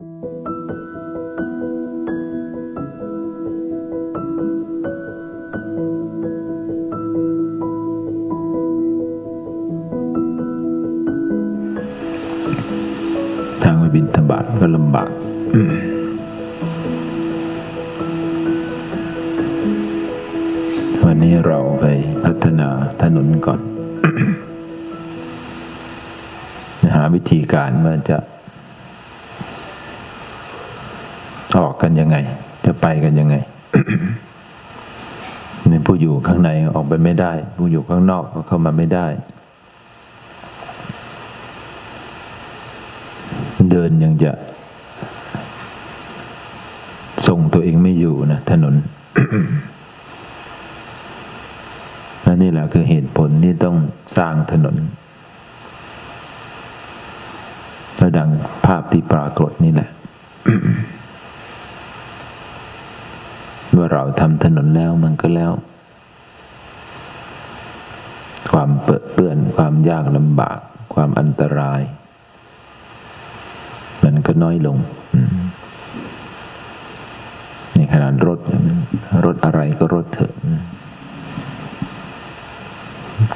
ทางไปบินธบาตก็ลำบากวันนี้เราไปพัฒนาถนนก่อน หาวิธีการว่าจะ ออกกันยังไง จะไป กันยังไงในผู้อยู่ข้างในออกไปไม่ได้ ผู้อยู่ข้างนอกก็เข้ามาไม่ได้ เดินยังจะส่งตัวเองไม่อยู่นะถนนและนี่แหละคือเหตุผลที่ต้องสร้างถนนก็ดังภาพที่ปรากฏนี่แหละ เมื่อเราทำถนนแล้วมันก็แล้ว ความเปื้อนเปื้อนความยากลำบาก ความอันตราย มันก็น้อยลงในขนาดรถ รถอะไรก็รถเถอะ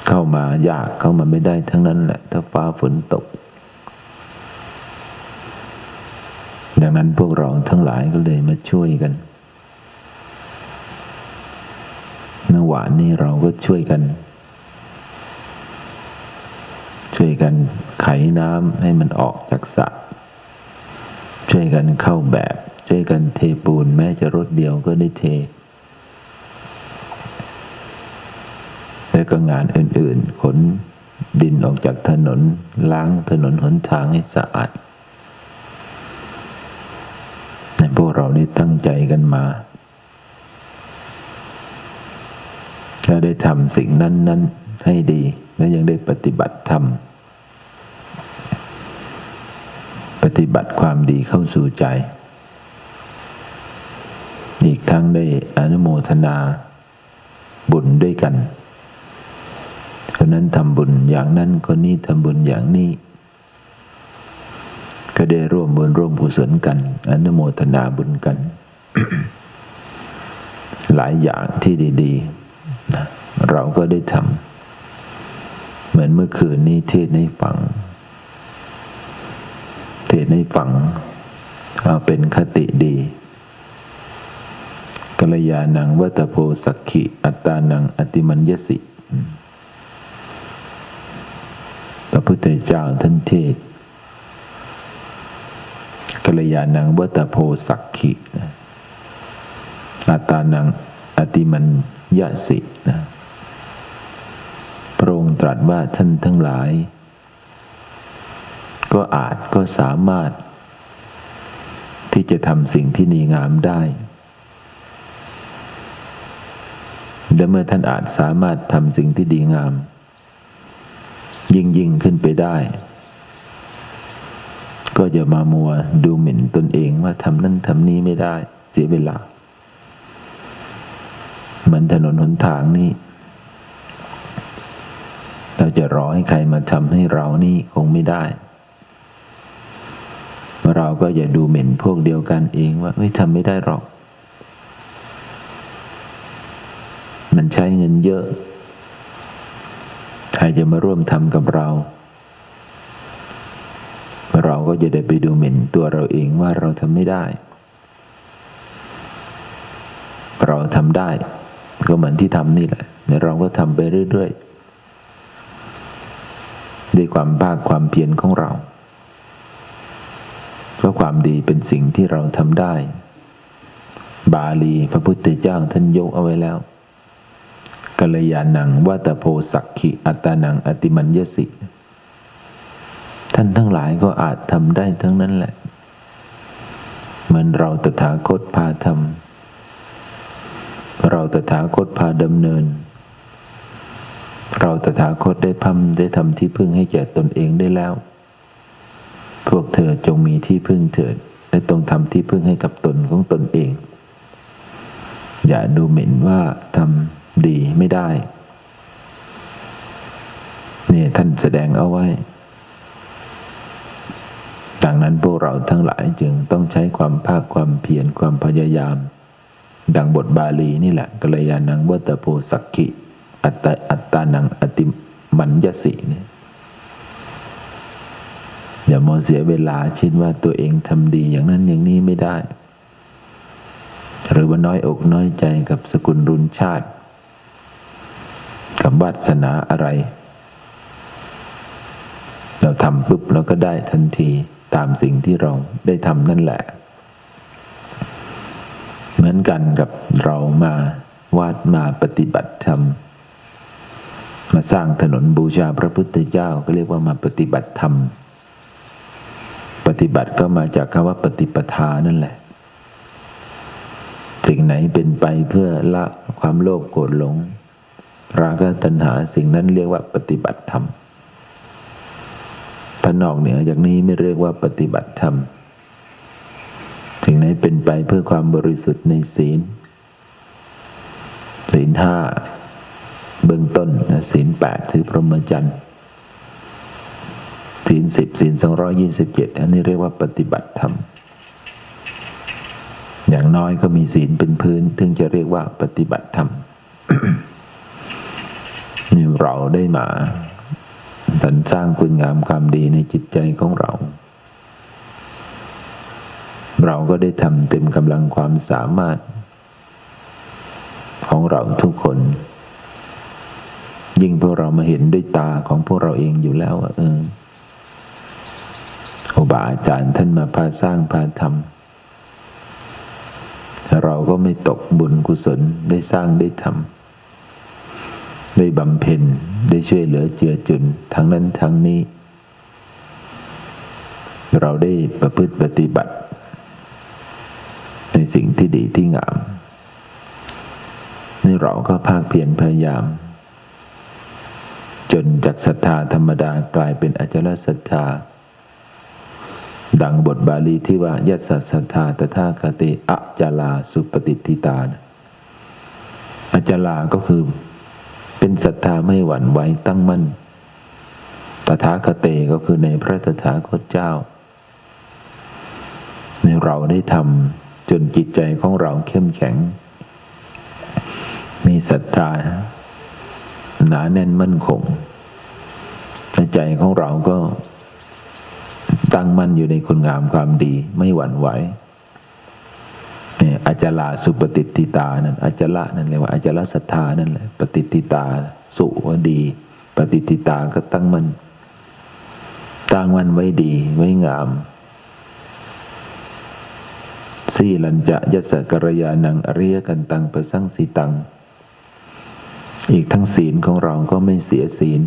เข้ามายากเข้ามาไม่ได้ทั้งนั้นแหละ ถ้าฟ้าฝนตก ดังนั้นพวกเราทั้งหลายก็เลยมาช่วยกัน เมื่อวานนี้เราก็ช่วยกัน ช่วยกันไขน้ำให้มันออกจากสระช่วยกันเข้าแบบ ช่วยกันเทปูนแม้จะรถเดียวก็ได้เท แล้วก็งานอื่นๆ ขนดินออกจากถนน ล้างถนนหนทางให้สะอาดในพวกเราได้ตั้งใจกันมา และได้ทำสิ่งนั้นๆให้ดี และยังได้ปฏิบัติธรรม ปฏิบัติความดีเข้าสู่ใจ อีกทั้งได้อนุโมทนาบุญด้วยกันคนนั้นทำบุญอย่างนั้นคนนี้ทำบุญอย่างนี้ ก็ได้ร่วมบุญร่วมกุศลกัน อนุโมทนาบุญกัน หลายอย่างที่ดี ๆ เราก็ได้ทำเหมือนเมื่อคืนนี้เทศน์ให้ฟัง เทศน์ให้ฟังเอาเป็นคติดีกัลยาณังวัตโพสักขิอัตตานังอติมัญญสิพระพุทธเจ้าท่านเทศกัลยาณังวัตโพสักขิอัตตานังอติมัญญสินะ ตรัสว่าท่านทั้งหลาย ก็อาจก็สามารถ ที่จะทำสิ่งที่ดีงามได้และเมื่อท่านอาจสามารถทำสิ่งที่ดีงาม ยิ่งยิ่งขึ้นไปได้ ก็อย่ามามัวดูหมิ่นตนเองว่าทำนั่นทำนี้ไม่ได้ เสียเวลา เหมือนถนนหนทางนี้ เราจะรอให้ใครมาทำให้เรานี่คงไม่ได้ เราก็อย่าดูหมิ่นพวกเดียวกันเองว่าเฮ้ยทำไม่ได้หรอก มันใช้เงินเยอะ ใครจะมาร่วมทำกับเรา เราก็จะได้ไปดูหมิ่นตัวเราเองว่าเราทำไม่ได้ เราทำได้ ก็เหมือนที่ทำนี่แหละเดี๋ยวเราก็ทำไปเรื่อยๆ ด้วยความภาคความเพียรของเรา เพราะความดีเป็นสิ่งที่เราทำได้ บาลีพระพุทธเจ้าท่านยกเอาไว้แล้วกัลยาณังวัตโพสักขิอัตานังอติมัญญสิ ท่านทั้งหลายก็อาจทำได้ทั้งนั้นแหละ เหมือนเราตถาคตพาทำเราตถาคตพาดำเนิน เราตถาคตได้ทำได้ทำที่พึ่งให้แก่ตนเองได้แล้ว พวกเธอจงมีที่พึ่งเถิดและต้องทำที่พึ่งให้กับตนของตนเอง อย่าดูหมิ่นว่าทำดีไม่ได้ เนี่ยท่านแสดงเอาไว้ดังดังนั้นพวกเราทั้งหลายจึงต้องใช้ความภาคความเพียรความพยายาม ดังบทบาลีนี่แหละกัลยาณังวัตโพสักขิ อัตตอัตตานังอติมัญญสิเนี่ยอย่ามัวเสียเวลาคิดว่าตัวเองทำดีอย่างนั้นอย่างนี้ไม่ได้ หรือว่าน้อยอกน้อยใจกับสกุลรุนชาติ กับวาสนาอะไร เราทำปุ๊บเราก็ได้ทันทีตามสิ่งที่เราได้ทำนั่นแหละ เหมือนกันกับเรามา วาดมาปฏิบัติธรรม มาสร้างถนนบูชาพระพุทธเจ้าก็เรียกว่ามาปฏิบัติธรรม ปฏิบัติก็มาจากคำว่าปฏิปทานั่นแหละ สิ่งไหนเป็นไปเพื่อละความโลภโกรธหลง ราคะตัณหาสิ่งนั้นเรียกว่าปฏิบัติธรรมถ้านอกเหนือจากนี้ไม่เรียกว่าปฏิบัติธรรมสิ่งไหนเป็นไปเพื่อความบริสุทธิ์ในศีลศีลห้า เบื้องต้นศีลแปดถือพรหมจรรย์ศีลสิบศีลสองร้อยี่สิบเจ็ดอันนี้เรียกว่าปฏิบัติธรรม อย่างน้อยก็มีศีลเป็นพื้นถึงจะเรียกว่าปฏิบัติธรรมนี่เราได้มาสรรสร้างคุณงามความดีในจิตใจของเรา เราก็ได้ทำเต็มกำลังความสามารถ ของเราทุกคน ยิ่งพวกเรามาเห็นด้วยตาของพวกเราเองอยู่แล้วเออครูบาอาจารย์ท่านมาพาสร้างพาทำเราก็ไม่ตกบุญกุศลได้สร้างได้ทำได้บำเพ็ญได้ช่วยเหลือเจือจุนทั้งนั้นทั้งนี้ เราได้ประพฤติปฏิบัติ ในสิ่งที่ดีที่งามนี่เราก็ภาคเพียรพยายาม จนจากศรัทธาธรรมดากลายเป็นอจลศรัทธา ดังบทบาลีที่ว่ายัสสศรัทธาตถาคติอจลาสุปฏิทิตาอัจลาก็คือ เป็นศรัทธาไม่หวั่นไหวตั้งมั่นตถาคเตก็คือในพระตถาคตเจ้า ในเราได้ทำจนจิตใจของเราเข้มแข็ง มีศรัทธา หนาแน่นมั่นคงใจของเราก็ตั้งมั่นอยู่ในคุณงามความดีไม่หวั่นไหวเนี่ยอจลาสุปฏิติตานั่นอจละนั่นเรียกว่าอจลศรัทธานั่นแหละปฏิติตาสุว่าดี ปฏิติตาก็ตั้งมันตั้งมันไว้ดีไว้งามสีลัญจะยศกรยานังอริยกันตังประสังสีตัง อีกทั้งศีลของเราก็ไม่เสียศีล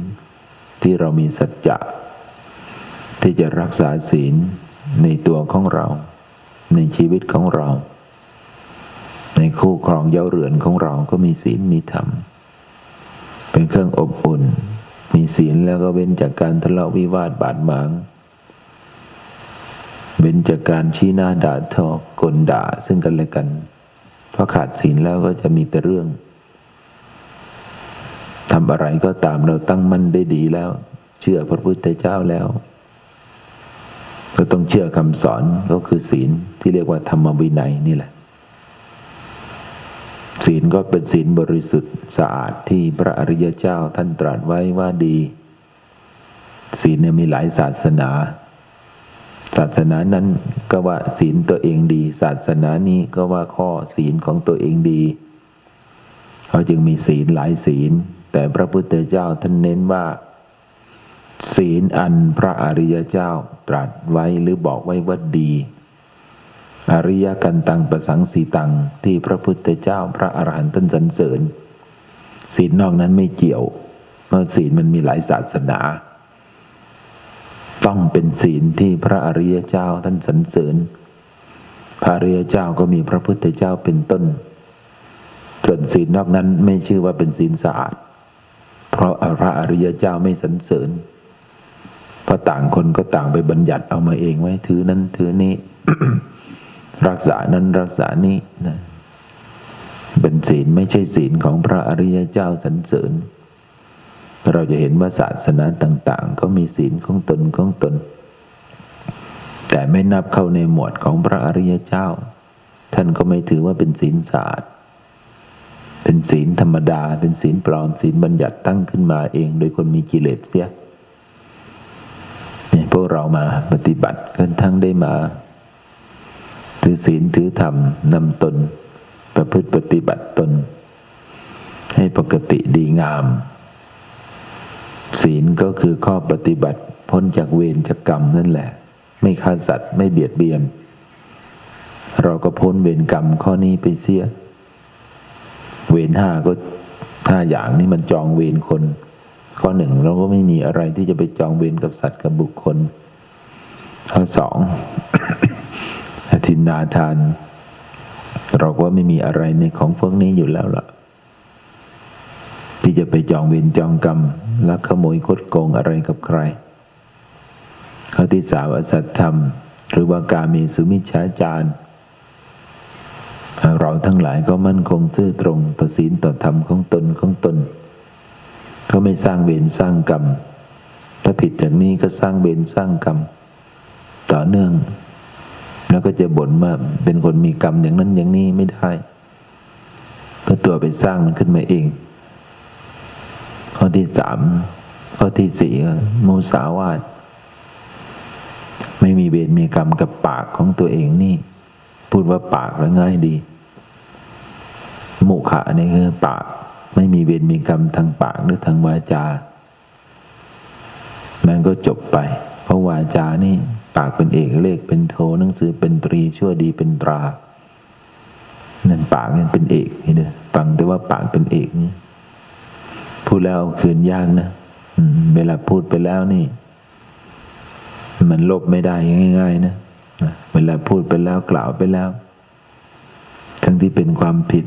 ที่เรามีสัจจะที่จะรักษาศีลในตัวของเรา ในชีวิตของเรา ในคู่ครองเย้าเรือนของเราก็มีศีลมีธรรม เป็นเครื่องอบอุ่น มีศีลแล้วก็เว้นจากการทะเลาะวิวาทบาดหมางเว้นจากการชี้หน้าด่าทอกลด่าซึ่งกันและกันเพราะขาดศีลแล้วก็จะมีแต่เรื่อง ทำอะไรก็ตามเราตั้งมั่นได้ดีแล้ว เชื่อพระพุทธเจ้าแล้ว ก็ต้องเชื่อคำสอนก็คือศีลที่เรียกว่าธรรมวินัยนี่แหละ ศีลก็เป็นศีลบริสุทธิ์สะอาดที่พระอริยเจ้าท่านตรัสไว้ว่าดี ศีลเนี่ยมีหลายศาสนา ศาสนานั้นก็ว่าศีลตัวเองดี ศาสนานี้ก็ว่าข้อศีลของตัวเองดี เขาจึงมีศีลหลายศีล แต่พระพุทธเจ้าท่านเน้นว่า ศีลอันพระอริยเจ้าตรัสไว้หรือบอกไว้ว่าดี อริยกันตังประสังสีตังที่พระพุทธเจ้าพระอรหันต์ท่านสรรเสริญศีลนอกนั้นไม่เกี่ยวเพราะศีลมันมีหลายศาสนา ต้องเป็นศีลที่พระอริยเจ้าท่านสรรเสริญพระอริยเจ้าก็มีพระพุทธเจ้าเป็นต้น ส่วนศีลนอกนั้นไม่ชื่อว่าเป็นศีลสะอาด เพราะพระอริยเจ้าไม่สรรเสริญเพราะต่างคนก็ต่างไปบัญญัติเอามาเองไว้ ถือนั้นถือนี้ รักษานั้นรักษานี้นะเป็นศีลไม่ใช่ศีลของพระอริยเจ้าสรรเสริญ เราจะเห็นว่าศาสนาต่าง ๆ ก็มีศีลของตนของตน แต่ไม่นับเข้าในหมวดของพระอริยเจ้า ท่านก็ไม่ถือว่าเป็นศีลศาสตร์ เป็นศีลธรรมดา เป็นศีลปลอมศีลบัญญัติตั้งขึ้นมาเอง โดยคนมีกิเลสเสียเนี่ยพวกเรามาปฏิบัติกันทั้งได้มา ถือศีลถือธรรมนำตน ประพฤติปฏิบัติตน ให้ปกติดีงาม ศีลก็คือข้อปฏิบัติพ้นจากเวรจากกรรมนั่นแหละ ไม่ฆ่าสัตว์ไม่เบียดเบียน เราก็พ้นเวรกรรมข้อนี้ไปเสีย เวรห้าก็ห้าอย่างนี้มันจองเวรคน ข้อหนึ่งเราก็ไม่มีอะไรที่จะไปจองเวรกับสัตว์กับบุคคล ข้อสองอทินาทาน เราก็ไม่มีอะไรในของพวกนี้อยู่แล้วล่ะ ที่จะไปจองเวรจองกรรมลักขโมยคดโกงอะไรกับใคร ข้อที่สามอสัตธรรม หรือว่ากาเมสุมิชฌาจาร เราทั้งหลายก็มั่นคงซื่อตรงต่อศีลต่อธรรมของตนของตน ก็ไม่สร้างเวรสร้างกรรม ถ้าผิดจากนี้ก็สร้างเวรสร้างกรรม ต่อเนื่อง แล้วก็จะบ่นว่าเป็นคนมีกรรมอย่างนั้นอย่างนี้ไม่ได้ก็ตัวไปสร้างมันขึ้นมาเอง ข้อที่สามข้อที่สี่มุสาวาทไม่มีเวรมีกรรมกับปากของตัวเองนี่ พูดว่าปากแล้วง่ายดี มุขะนี่คือปาก ไม่มีเวรมีกรรมทางปากหรือทางวาจา นั่นก็จบไป เพราะวาจานี่ปากเป็นเอกเลขเป็นโทหนังสือเป็นตรีชั่วดีเป็นตรานั่นปากนั่เป็นเอกนี่เด้อฟังแต่ว่าปากเป็นเอกนี่พูดแล้วคืนยากนะอืมเวลาพูดไปแล้วนี่ มันลบไม่ได้ง่าย ๆ นะเวลาพูดไปแล้วกล่าวไปแล้ว ทั้งที่เป็นความผิด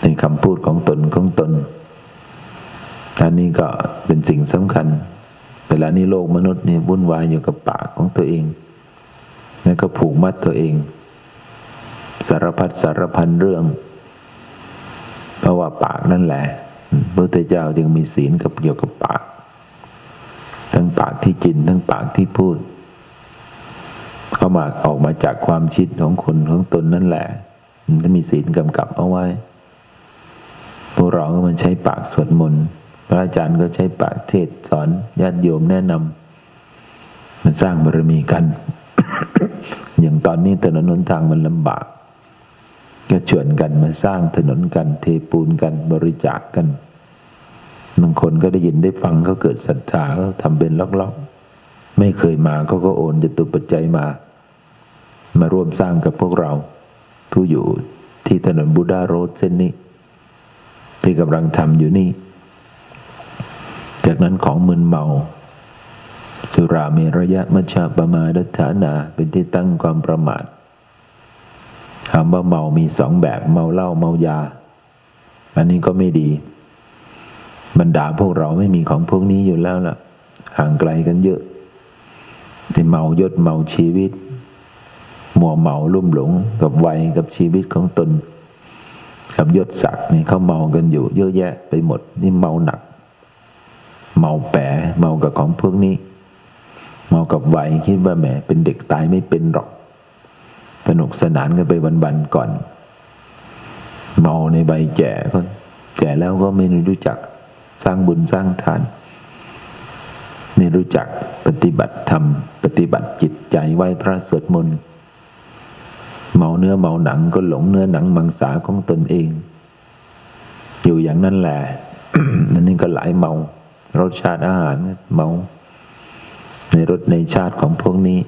ในคำพูดของตนของตนอันนี้ก็เป็นสิ่งสำคัญ เวลานี้โลกมนุษย์นี่วุ่นวายอยู่กับปากของตัวเอง แล้วก็ผูกมัดตัวเอง สารพัดสารพันเรื่อง เพราะว่าปากนั่นแหละพระพุทธเจ้าจึงมีศีลกับเกี่ยวกับปาก ทั้งปากที่กินทั้งปากที่พูด เข้ามาออกมาจากความคิดของคนของตนนั่นแหละ มันมีศีลกำกับเอาไว้ พวกเราก็มันใช้ปากสวดมนต์ พระอาจารย์ก็ใช้ปากเทศสอนญาติโยมแนะนำ มันสร้างบารมีกัน อย่างตอนนี้ถนนหนทางมันลำบาก ก็ชวนกันมาสร้างถนนกัน เทปูนกันบริจาคกกัน บางคนก็ได้ยินได้ฟังเขาเกิดศรัทธาเขาทำเป็นล็อกๆ ไม่เคยมาเขาก็โอนจตุปัจจัยมา มาร่วมสร้างกับพวกเรา ผู้อยู่ที่ถนนบูดาโรดเส้นนี้ ที่กำลังทำอยู่นี่ จากนั้นของมึนเมาสุราเมระยะมัชฌะปมาดัฐานาเป็นที่ตั้งความประมาทคำว่าเมามีสองแบบเมาเหล้าเมายา อันนี้ก็ไม่ดีบรรดาพวกเราไม่มีของพวกนี้อยู่แล้วล่ะ ห่างไกลกันเยอะที่เมายศเมาชีวิต มัวเมาลุ่มหลง กับวัยกับชีวิตของตน กับยศศักดิ์นี่เขาเมากันอยู่ เยอะแยะไปหมด นี่เมาหนัก เมาแปะเมากับของพวกนี้ เมากับวัยคิดว่าแหมเป็นเด็กตายไม่เป็นหรอก สนุกสนานกันไปวันๆก่อน เมาในใบแก่ก็แก่แล้วก็ไม่รู้จักสร้างบุญสร้างทานไม่รู้จักปฏิบัติธรรม ปฏิบัติจิตใจไหว้พระสวดมนต์ เมาเนื้อเมาหนังก็หลงเนื้อหนังมังสาของตนเอง อยู่อย่างนั้นแหละนั่นนี่ก็หลายเมา รสชาติอาหารเมา ในรสในชาติของพวกนี้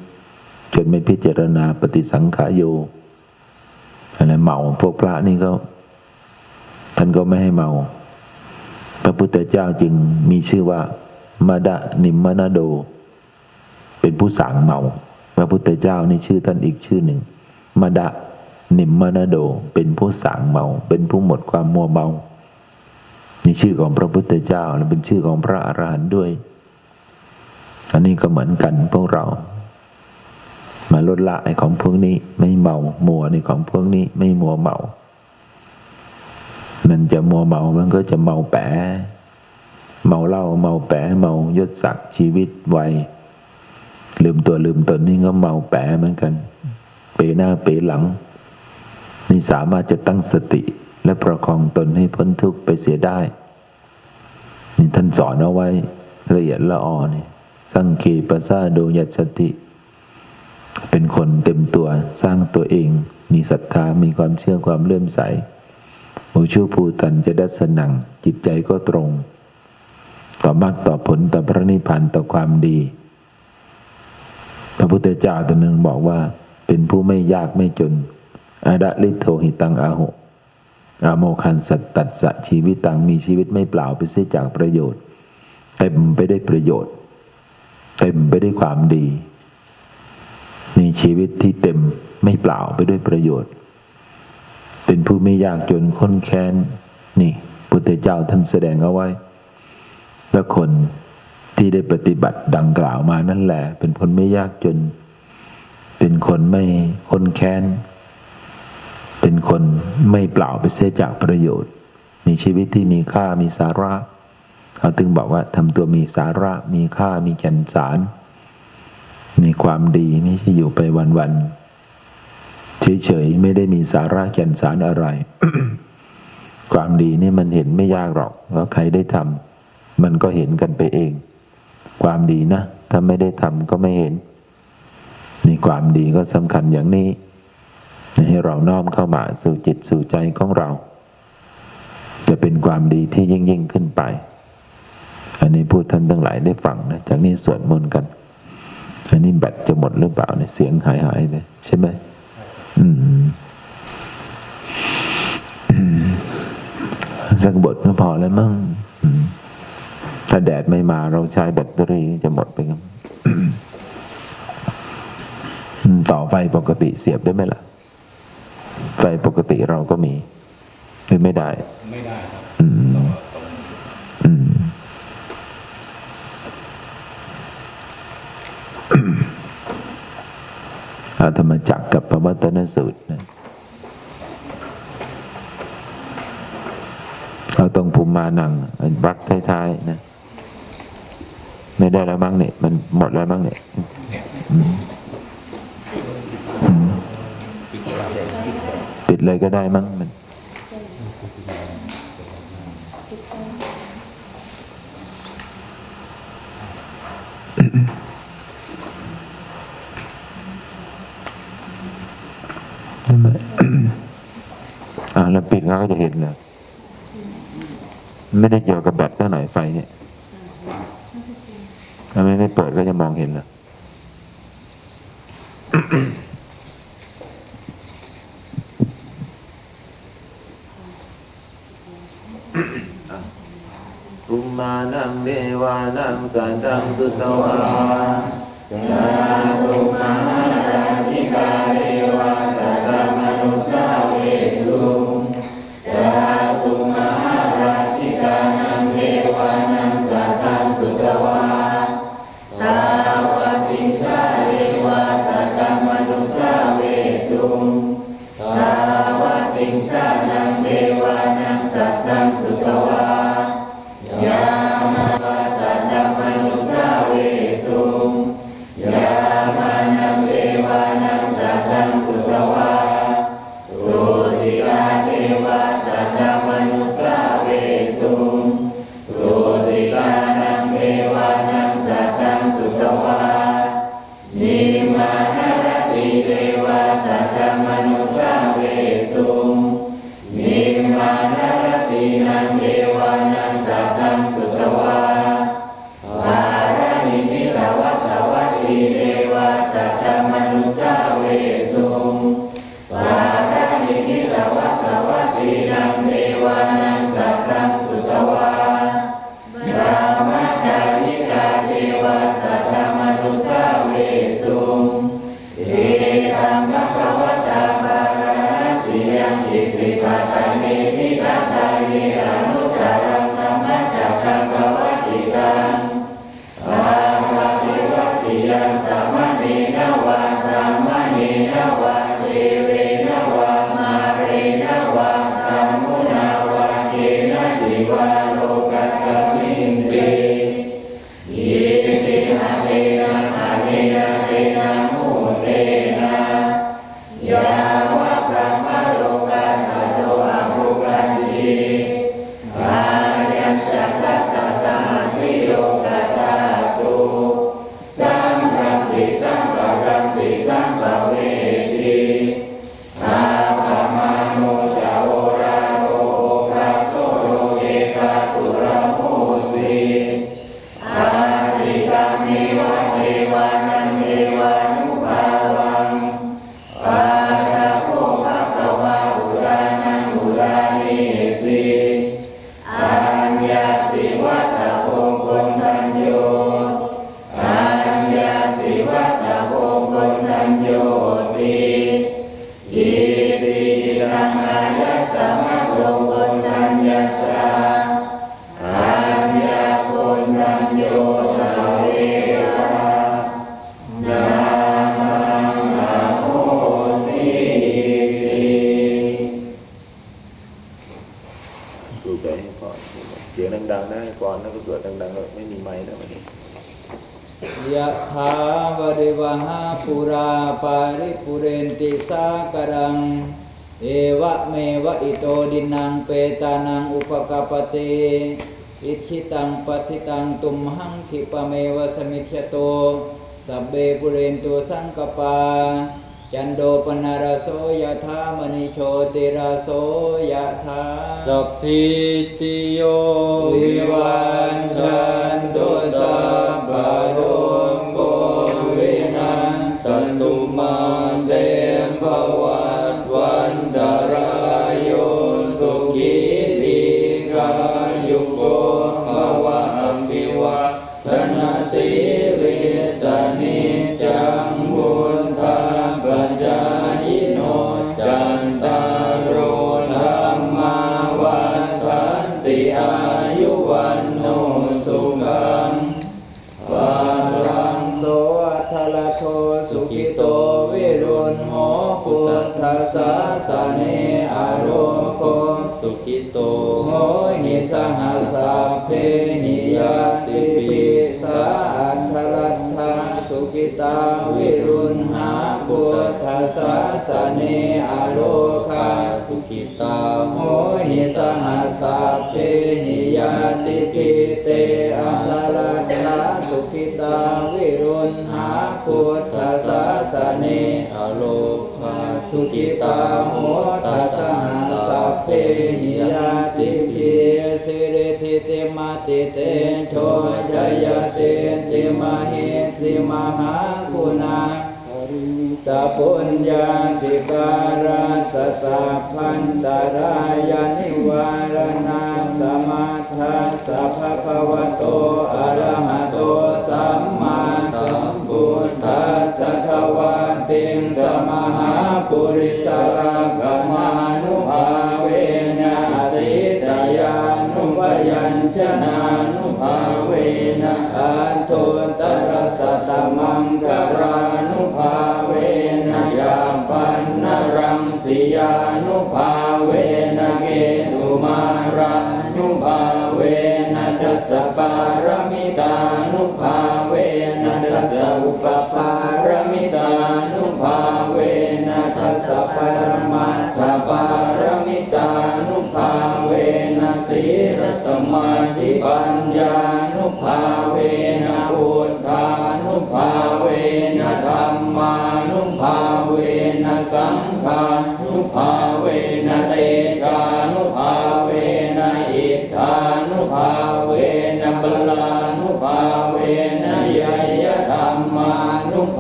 จนไม่พิจารณาปฏิสังขายโยอะไรเมาพวกพระนี่ก็ท่านก็ไม่ให้เมา พระพุทธเจ้าจึงมีชื่อว่ามาดะนิมมนาโด เป็นผู้สางเมา พระพุทธเจ้านี่ชื่อท่านอีกชื่อหนึ่ง มดะ นิมมนาโด เป็นผู้สางเมา เป็นผู้หมดความมัวเมานี่ชื่อของพระพุทธเจ้าและเป็นชื่อของพระอรหันต์ด้วย อันนี้ก็เหมือนกันพวกเรา มาลดละไอ้ของพวกนี้ไม่เมา มัวในของพวกนี้ไม่มัวเมา มันจะมัวเมา มันก็จะเมาแปะเมาเหล้าเมาแปะเมายศศักดิ์ชีวิตวัยลืมตัวลืมตนนี่ก็เมาแปะเหมือนกัน ปหน้าเปหลัง นี่สามารถจะตั้งสติและประคองตนให้พ้นทุกข์ไปเสียได้ นี่ท่านสอนเอาไว้ละเอียดละออนี่สังเคปซาโดยัชติ เป็นคนเต็มตัวสร้างตัวเอง มีศรัทธามีความเชื่อความเลื่อมใสโอชูภูตันจะดัสนังจิตใจก็ตรง ต่อมากต่อผลต่อพระนิพพานต่อความดี พระพุทธเจ้าตรัสหนึ่งบอกว่า เป็นผู้ไม่ยากไม่จนอาดะลิโทหิตังอาโหอาโมคันสัตตัสะชีวิตตังมีชีวิตไม่เปล่าไปเสียจากประโยชน์ เต็มไปได้วยประโยชน์ เต็มไปได้วยความดี มีชีวิตที่เต็มไม่เปล่าไปด้วยประโยชน์ เป็นผู้ไม่ยากจนค้นแค้น นี่พุทธเจ้าท่านแสดงเอาไว้ และคนที่ได้ปฏิบัติดังกล่าวมานั่นแหละเป็นคนไม่ยากจน เป็นคนไม่คนแค้น เป็นคนไม่เปล่าไปเสียจากประโยชน์ มีชีวิตที่มีค่ามีสาระเขาถึงบอกว่าทำตัวมีสาระมีค่ามีแก่นสาร มีความดีไม่ใช่อยู่ไปวันๆเฉยๆไม่ได้มีสาระแก่นสารอะไร ความดีนี่มันเห็นไม่ยากหรอกว่าใครได้ทำมันก็เห็นกันไปเอง ความดีนะ ถ้าไม่ได้ทำก็ไม่เห็น ความดีก็สำคัญอย่างนี้ ให้เราน้อมเข้ามาสู่จิตสู่ใจของเรา จะเป็นความดีที่ยิ่งยิ่งขึ้นไป อันนี้พูดท่านทั้งหลายได้ฟังนะจากนี้สวดมนต์กัน อันนี้แบตจะหมดหรือเปล่าเนี่ยเสียงหายหายไปใช่ไหมอืมสักบทก็พอแล้วมั้งถ้าแดดไม่มาเราใช้แบตเตอรี่จะหมดไปกันอื ต่อไฟปกติเสียบได้ไหมล่ะ ไฟปกติเราก็มีหรือไม่ได้ ไม่ได้ครับอืมอืมอาธรรมจักกับพระวัตนสูตรนะเราต้องภูมิมานังอันบักท้ายๆนะ ไม่ได้แล้วมั้งเนี่ย มันหมดแล้วมั้งเนี่ย เลยก็ได้มั้งมันอ่าแล้วปิดเขาก็จะเห็นเลยไม่ได้เกี่ยวกับแบตเท่าไหร่ไฟเนี่ยถ้าไม่ไม่เปิดก็จะมองเห็นเลย มานังเดวานังสันตังสุตวาจา มิ สัมมาโลกุตัญญาสาอัญญาปุณัญโยตเวนามังอโหสิติดูไปให้พเสียงดังๆนะให้อนะก็สวดดังๆก็ไม่มีไม้นะวันนี้ยะถาวริวหาปุราปาริปุเรนติสาการัง เอวะเมวะอิโตดินังเปตานังอุปกาปติอิทิตังปฏิตังตุมหังคิปเมวะสมิทยโตสัเบปุเรนตุสังกปา จันโดปนารโสยะธามณิโชติราโสยะธาสัพพิติโยวิวัญจา ตาโหหิสหัสสะเปหิยาติปิเตอัตลักนาสุขิตาวิรุณหาพุทธสาสเนอโลภาสุขิตาโหตัสหัสสะเปหิยาติปิสิริทิติมาติเตโชจยเสติมาหิติมหาคุณา ตปุญญาติการาสสะพันตรายานิวารณาสมาทัสัะภะวะโตอะระหะโตสัมมาสัมพุทธัสสะวันติงสมหาปุริสลังกมา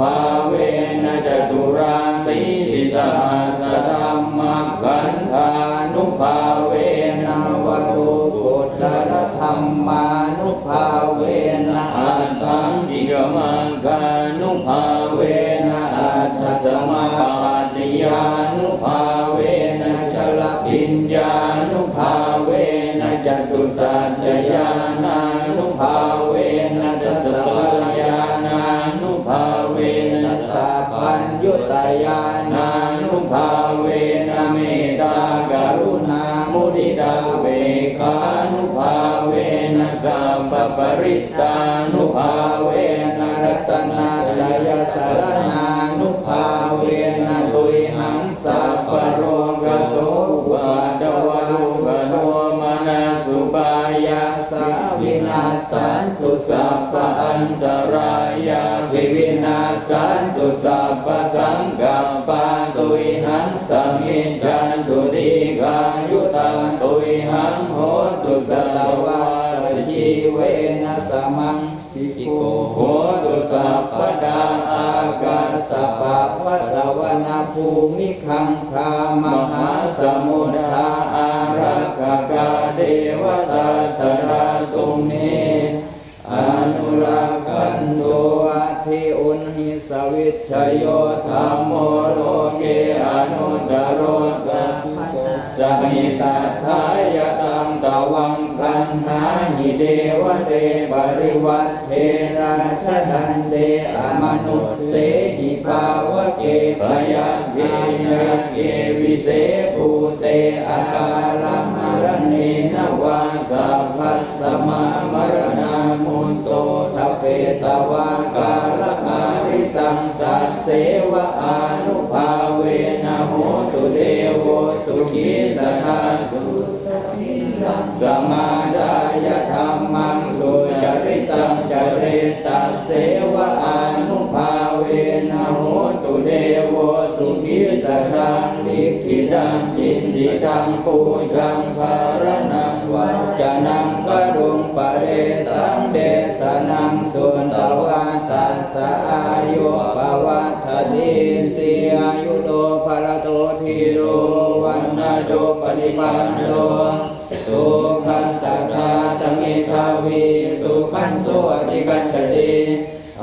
Pai. ปริตานุภาเวนะรัตนาลยสารนานุภาเวนะตุหังสัพปโรงกโสวะตวะลุกโนมนาสุปายาสาวินาสันตุสัพพอันตรายาวิวินาสันตุสัพพสังกัปปะตุหังสัมมิจันตุ ปะวัตวนาภูมิคังคามหาสมุทาอารักกาเดวตาสดาตุเมอนุรักันโตอาทิอุนหิสวิชโยธรรมโมโลเกอนุตโรสัพพจะหิตา เดวเตบริวัตเทราชทันเตอมนุษเสหิภาวะเกปยัเยยะเกวิเสภูเตอาการมรณีนวาสัพพสมามรณามุน จินดิตังปูจังภารนังวัจนังกรุงปะเรสังเดสนังสุนตวาตัสสะอายุปวัตตินติอายุโตภะละโตทีโรวันนาโดปฏิปันโนสุขัสสะทาตมิทาวีสุขันโสอธิกัจจติ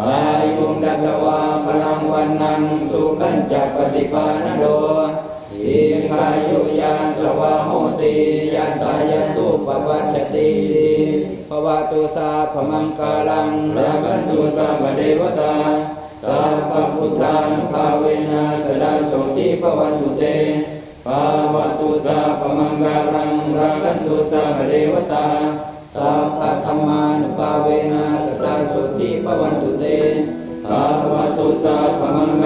อายุงดัตวาพลังวันนังสุขันจัปฏิปานโดอิขายุยา ติยันตายันตุปวัตติภวตุสาพมังกาลังรักันตุสัมเดวตาสัพพพุทธานุภาเวนะสดาโสติภวันตุเตภาวตุสาพมังกาลังรักันตุสัมเดวตาสัพพธรรมานุภาเวนะสดาโสติภวันตุเตภาวตุสาพมัง